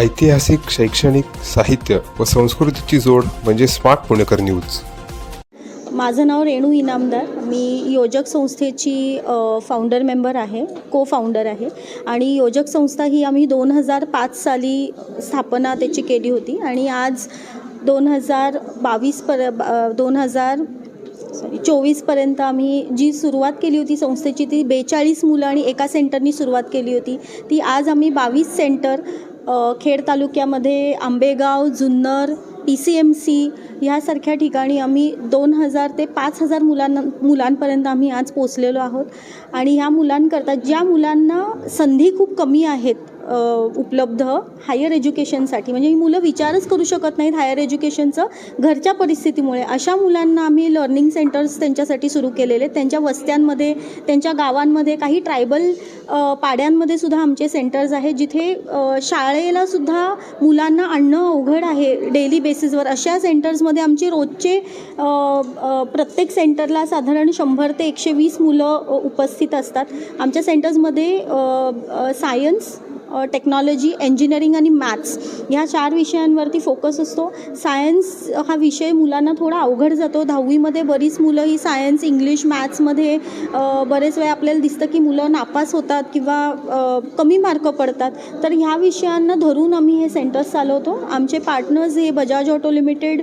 ऐतिहासिक शैक्षणिक साहित्य व संस्कृतीची जोड म्हणजे स्मार्ट पुणेकर न्यूज. माझं नाव रेणू इनामदार. मी योजक संस्थेची फाउंडर मेंबर आहे को फाउंडर आहे. आणि योजक संस्था ही आम्ही दोन हजार पाच साली स्थापना त्याची केली होती. आणि आज दोन हजार बावीस पर दोन हजार सॉरी चोवीसपर्यंत आम्ही जी सुरुवात केली होती संस्थेची ती बेचाळीस मुलं आणि एका सेंटरनी सुरुवात केली होती. ती आज आम्ही बावीस सेंटर खेड तालुक्यामध्ये Ambegaon Junnar P C M C ह्यासारख्या ठिकाणी आम्ही दोन हजार ते पाच हजार मुलांना मुलांपर्यंत आम्ही आज पोचलेलो आहोत. आणि ह्या मुलांकरता ज्या मुलांना संधी खूप कमी आहेत उपलब्ध हायर एज्युकेशनसाठी म्हणजे ही मुलं विचारच करू शकत नाहीत हायर एज्युकेशनचं घरच्या परिस्थितीमुळे. अशा मुलांना आम्ही लर्निंग सेंटर्स त्यांच्यासाठी सुरू केलेले. आहेत. त्यांच्या वस्त्यांमध्ये त्यांच्या गावांमध्ये काही ट्रायबल पाड्यांमध्ये सुद्धा आमचे सेंटर्स आहेत जिथे शाळेला सुद्धा मुलांना आणणं अवघड आहे डेली बेसिसवर अशा सेंटर्समध्ये आमचे रोजचे प्रत्येक सेंटरला साधारण शंभर ते एकशे वीस मुलं उपस्थित असतात. आमच्या सेंटर्समध्ये सायन्स टेक्नॉलॉजी इंजिनिअरिंग आणि मॅथ्स ह्या चार विषयांवरती फोकस असतो. सायन्स हा विषय मुलांना थोडा अवघड जातो. दहावीमध्ये बरीच मुलं ही सायन्स इंग्लिश मॅथ्समध्ये बरेच वेळा आपल्याला दिसतं की मुलं नापास होतात किंवा कमी मार्क पडतात. तर ह्या विषयांना धरून आम्ही हे सेंटर्स चालवतो. आमचे पार्टनर्स हे बजाज ऑटो लिमिटेड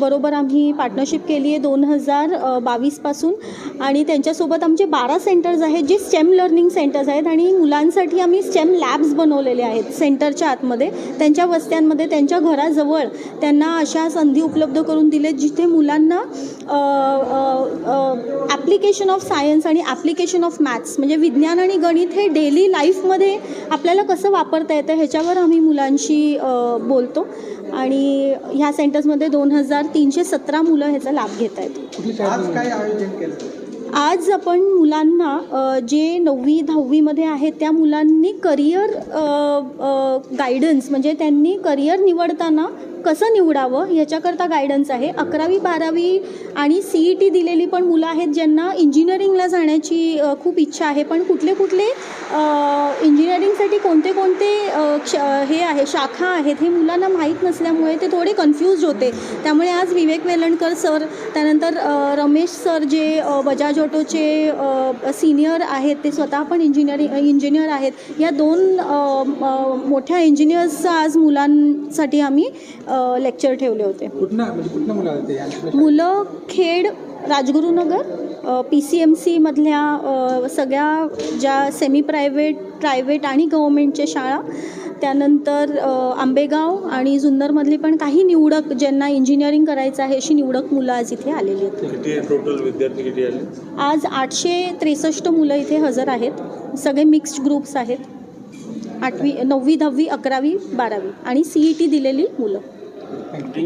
बरोबर आम्ही पार्टनरशिप केली आहे दोन हजार बावीसपासून आणि त्यांच्यासोबत आमचे बारा सेंटर्स आहेत जे स्टेम लर्निंग सेंटर्स आहेत आणि मुलांसाठी आम्ही स्टेम लॅब्स बनवलेले आहेत सेंटरच्या आतमध्ये. त्यांच्या वस्त्यांमध्ये त्यांच्या घराजवळ त्यांना अशा संधी उपलब्ध करून दिलेत जिथे मुलांना ॲप्लिकेशन ऑफ सायन्स आणि ॲप्लिकेशन ऑफ मॅथ्स म्हणजे विज्ञान आणि गणित हे डेली लाईफमध्ये आपल्याला कसं वापरता येतं ह्याच्यावर आम्ही मुलांशी बोलतो. आणि ह्या सेंटर्समध्ये दोन हजार तीनशे सतरा मुलं ह्याचा लाभ घेत आहेत आज आपण मुलांना जे नववी दहावीमध्ये आहेत त्या मुलांनी करिअर गायडन्स म्हणजे त्यांनी करिअर निवडताना कसं निवडावं ह्याच्याकरता गायडन्स आहे. अकरावी बारावी आणि सी ई टी दिलेली पण मुलं आहेत ज्यांना इंजिनिअरिंगला जाण्याची खूप इच्छा आहे. पण कुठले कुठले इंजिनिअरिंगसाठी कोणते कोणते क्ष हे आहे शाखा आहेत हे मुलांना माहीत नसल्यामुळे ते थोडे कन्फ्यूज होते. त्यामुळे आज विवेक वेलणकर सर त्यानंतर रमेश सर जे बजाज ऑटोचे सिनियर आहेत ते स्वतः पण इंजिनिअरिंग इंजिनियर आहेत. या दोन मोठ्या इंजिनियर्सचा आज मुलांसाठी आम्ही लेक्चर ठेवले होते. कुठनं म्हणजे मुलं Khed Rajgurunagar P C M सीमधल्या सगळ्या ज्या सेमी प्रायव्हेट प्रायव्हेट आणि गव्हर्मेंटच्या शाळा त्यानंतर आंबेगाव आणि जुन्नरमधली पण काही निवडक ज्यांना इंजिनिअरिंग करायचं आहे अशी निवडक मुलं आज इथे आलेली आहेत. किती टोटल विद्यार्थी किती आले? आज आठशे त्रेसष्ट मुलं इथे हजर आहेत. सगळे मिक्स्ड ग्रुप्स आहेत. आठवी नववी दहावी अकरावी बारावी आणि सी ई टी दिलेली मुलं. Thank you.